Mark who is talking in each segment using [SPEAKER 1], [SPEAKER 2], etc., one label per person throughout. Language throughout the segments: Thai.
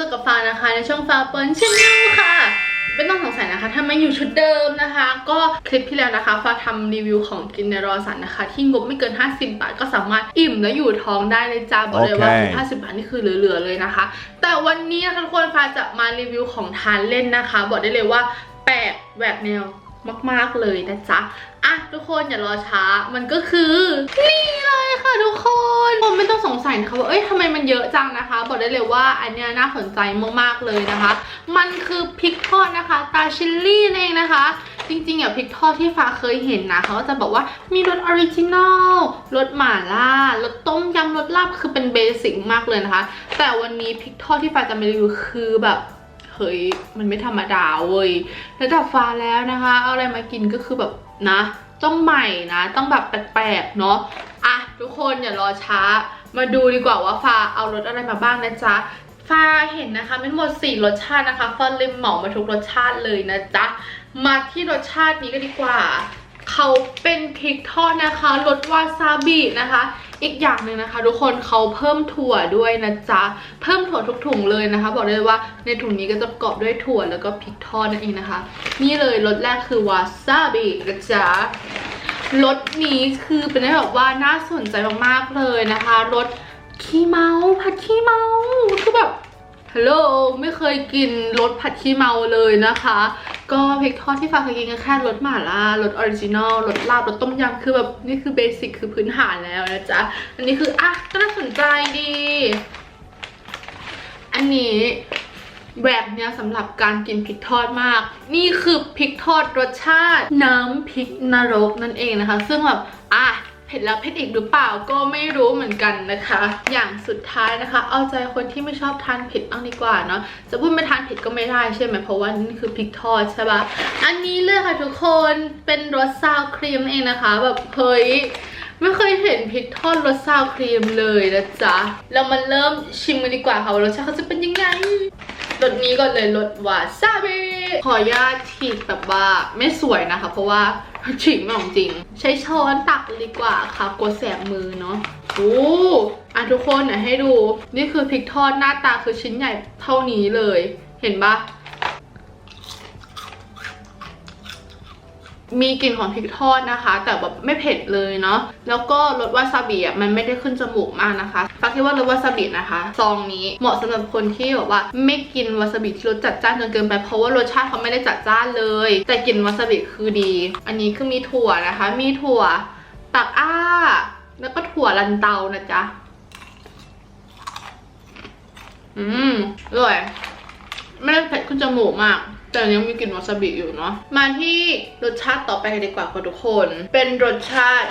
[SPEAKER 1] จอกับฟ้านะคะในช่องฟ้าเปิ้ลชแนลค่ะ ไม่ต้องสงสัยนะคะถ้าไม่อยู่ชุดเดิมนะคะ ก็คลิปที่แล้วนะคะฟ้าทำรีวิวของกินในรอสันนะคะ ที่งบไม่เกิน 50 บาทก็สามารถอิ่มและอยู่ท้องได้เลยจ้าบอกเลยว่า
[SPEAKER 2] โอเค
[SPEAKER 1] 50 บาทนี่คือเหลือๆเลยนะคะ แต่วันนี้นะคะทุกคนฟ้าจะมารีวิวของทานเล่นนะคะ บอกได้เลยว่าแปลกแหวกแนวมากๆเลยนะจ๊ะอะทุกคนอย่ารอช้ามันก็คือนี่เลยค่ะทุกคน ผมไม่ต้องสงสัยนะคะว่าเอ้ยทำไมมันเยอะจังนะคะ บอกได้เลยว่าอันเนี้ยน่าสนใจมากๆเลยนะคะ มันคือพริกทอดนะคะ ตาชิลลี่นั่นเองนะคะ จริงๆอะพริกทอดที่ฟ้าเคยเห็นนะเขาก็จะบอกว่ามีรสออริจินอลรสหม่าล่ารสต้มยำรสลาบคือเป็นเบสิกมากเลยนะคะ แต่วันนี้พริกทอดที่ฟ้าจะมารีวิวคือแบบเฮ้ยมันไม่ธรรมดาเว้ยระดับฟ้าแล้วนะคะ เอาอะไรมากินก็คือแบบนะ ต้องใหม่นะ ต้องแบบแปลกๆเนาะ ทุกคนอย่ารอช้า มาดูดีกว่าว่าฟ้าเอารสอะไรมาบ้างนะจ๊ะฟ้าเห็นนะคะมีหมด 4 รสชาตินะคะฟ้าเลยเหมามาทุกรสชาติเลยนะจ๊ะมาที่รสชาตินี้ก็ดีกว่าเขาเป็นพริกทอดนะคะรสวาซาบินะคะ อีกอย่างหนึ่งนะคะ ทุกคนเขาเพิ่มถั่วด้วยนะจ๊ะเพิ่มถั่วทุกถุงเลยนะคะ บอกได้เลยว่าในถุงนี้ก็จะประกอบด้วยถั่วแล้วก็พริกทอดนั่นเองนะคะ นี่เลยรสแรกคือวาซาบินะจ๊ะ รสนี้คือเป็นได้แบบว่าน่าสนใจมากๆเลยนะคะรสขี้เมาผัดขี้เมาคือแบบฮัลโหลไม่เคยกินรสผัดขี้เมาเลยนะคะ ก็พริกทอดที่ฟ้าเคยกินก็แค่รสหม่าล่ารสออริจินอลรสลาบรสต้มยำคือแบบนี่คือเบสิกคือพื้นฐานแล้วนะจ๊ะ อันนี้คืออะก็น่าสนใจดี อันนี้ แบบเนี้ยสำหรับการกินพริกทอดมาก นี่คือพริกทอดรสชาติ น้ำพริกนรกนั่นเองนะคะ ซึ่งแบบอะเผ็ดแล้วเผ็ดอีกหรือเปล่าก็ไม่รู้เหมือนกันนะคะ อย่างสุดท้ายนะคะ เอาใจคนที่ไม่ชอบทานเผ็ดบ้างดีกว่าเนาะจะพูดไม่ทานเผ็ดก็ไม่ได้ใช่ไหมเพราะว่านี่คือพริกทอดใช่ปะอันนี้เลยค่ะทุกคนเป็นรสซาวครีมเองนะคะแบบเฮ้ยไม่เคยเห็นพริกทอดรสซาวครีมเลยนะจ๊ะเรามาเริ่มชิมกันดีกว่าค่ะว่ารสชาติเขาจะเป็นยังไง รสนี้ก่อนเลยรสวาซาบิขออนุญาตฉีกแบบว่าไม่สวยนะคะ เพราะว่าฉีกไม่ของจริง ใช้ช้อนตักดีกว่าค่ะกลัวแสบมือเนาะโอ้อะทุกคนเนี่ยให้ดู นี่คือพริกทอดหน้าตาคือชิ้นใหญ่เท่านี้เลย เห็นปะ มีกลิ่นของพริกทอดนะคะ แต่แบบไม่เผ็ดเลยเนาะแล้วก็รสวาซาบิอะมันไม่ได้ขึ้นจมูกมากนะคะฟักคิดว่ารสวาซาบินะคะซองนี้เหมาะสำหรับคนที่แบบว่าไม่กินวาซาบิที่รสจัดจ้านจนเกินไปเพราะว่ารสชาติเขาไม่ได้จัดจ้านเลย แต่กลิ่นวาซาบิคือดี อันนี้คือมีถั่วนะคะ มีถั่วตักอ้า แล้วก็ถั่วลันเตานะจ๊ะอืมอร่อยไม่ได้เผ็ดขึ้นจมูกมาก แต่ยังมีกลิ่นวาซาบิอยู่เนาะ มาที่รสชาติต่อไปดีกว่าค่ะทุกคน เป็นรสชาติ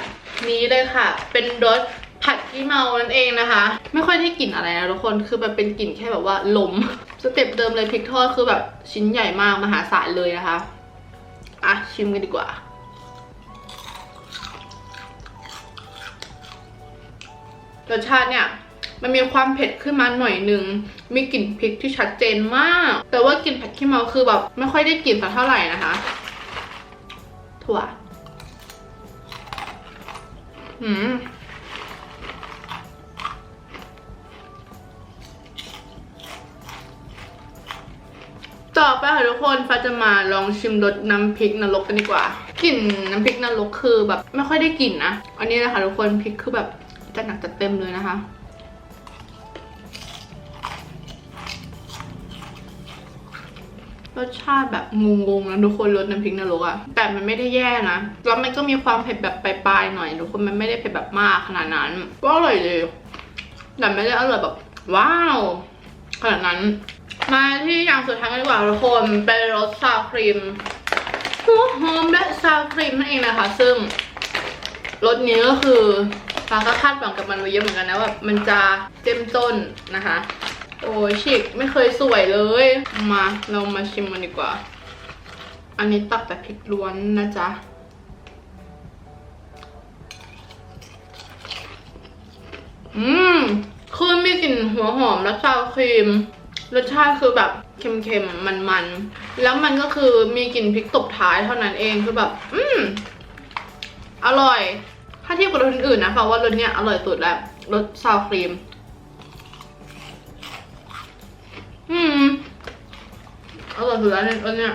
[SPEAKER 1] นี้เลยค่ะ เป็นรสผัดขี้เมานั่นเองนะคะ ไม่ค่อยได้กลิ่นอะไรนะทุกคน คือมันเป็นกลิ่นแค่แบบว่าลม สเต็ปเดิมเลยพริกทอดคือแบบชิ้นใหญ่มากมหาศาลเลยนะคะ อะชิมกันดีกว่า รสชาติเนี่ย มันมีความเผ็ดขึ้นมาหน่อยหนึ่งมีกลิ่นพริกที่ชัดเจนมาก แต่ว่ากลิ่นผัดขี้เมาคือแบบไม่ค่อยได้กลิ่นสักเท่าไหร่นะคะ ถั่วหืมต่อไปค่ะทุกคนฟ้าจะมาลองชิมรสน้ำพริกนรกกันดีกว่ากลิ่นน้ำพริกนรกคือแบบไม่ค่อยได้กลิ่นนะ อันนี้นะคะทุกคนพริกคือแบบจัดหนักจัดเต็มเลยนะคะ รสชาติแบบงงๆนะทุกคนรสน้ำพริกนรกอะแต่มันไม่ได้แย่นะ แล้วมันก็มีความเผ็ดแบบปลายๆหน่อยทุกคนมันไม่ได้เผ็ดแบบมากขนาดนั้นก็อร่อยเลยแต่ไม่ได้อร่อยแบบว้าวขนาดนั้น มาที่อย่างสุดท้ายกันดีกว่าทุกคนเป็นรสซาวครีมหัวหอมและซาวครีมนั่นเองนะคะ ซึ่งรสนี้ก็คือฟ้าก็คาดหวังกับมันไว้เยอะเหมือนกันนะว่ามันจะเจ้มจนนะคะ โอ้ยฉีกไม่เคยสวยเลย มาเรามาชิมมันดีกว่า อันนี้ตักแต่พริกล้วนนะจ๊ะ อืมคือมีกลิ่นหัวหอมและซาวครีม รสชาติคือแบบเค็มๆ มันๆ แล้วมันก็คือมีกลิ่นพริกตบท้ายเท่านั้นเองคือแบบ อืม อร่อย ถ้าเทียบกับรสอื่นๆนะฟ้าว่ารสเนี้ยอร่อยสุดแล้วรสซาวครีม อร่อยสุดแล้วเนี่ยอันเนี้ย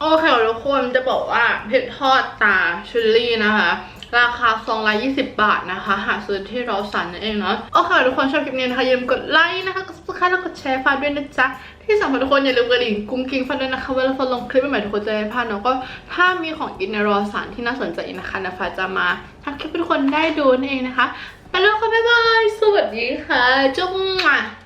[SPEAKER 1] โอเคทุกคนจะบอกว่าเผ็ดทอดตาชิลลี่นะคะ ราคาซองละ20 บาทนะคะ หาซื้อที่เราสันนั่นเองเนาะโอเคทุกคนชอบคลิปนี้นะคะอย่าลืมกดไลค์นะคะกด subscribe แล้วกดแชร์ฝากด้วยนะจ๊ะที่สำคัญทุกคนอย่าลืมกระดิ่งกุ้งกิ้งฟันด้วยนะคะเวลาฟันลงคลิปใหม่ๆทุกคนจะได้พลาดเนาะก็ถ้ามีของกินในรอสารที่น่าสนใจอีกนะคะนาฟ้าจะมาทำคลิปให้ทุกคนได้ดูนั่นเองนะคะไปแล้วค่ะบ๊ายบายสวัสดีค่ะจุ๊บ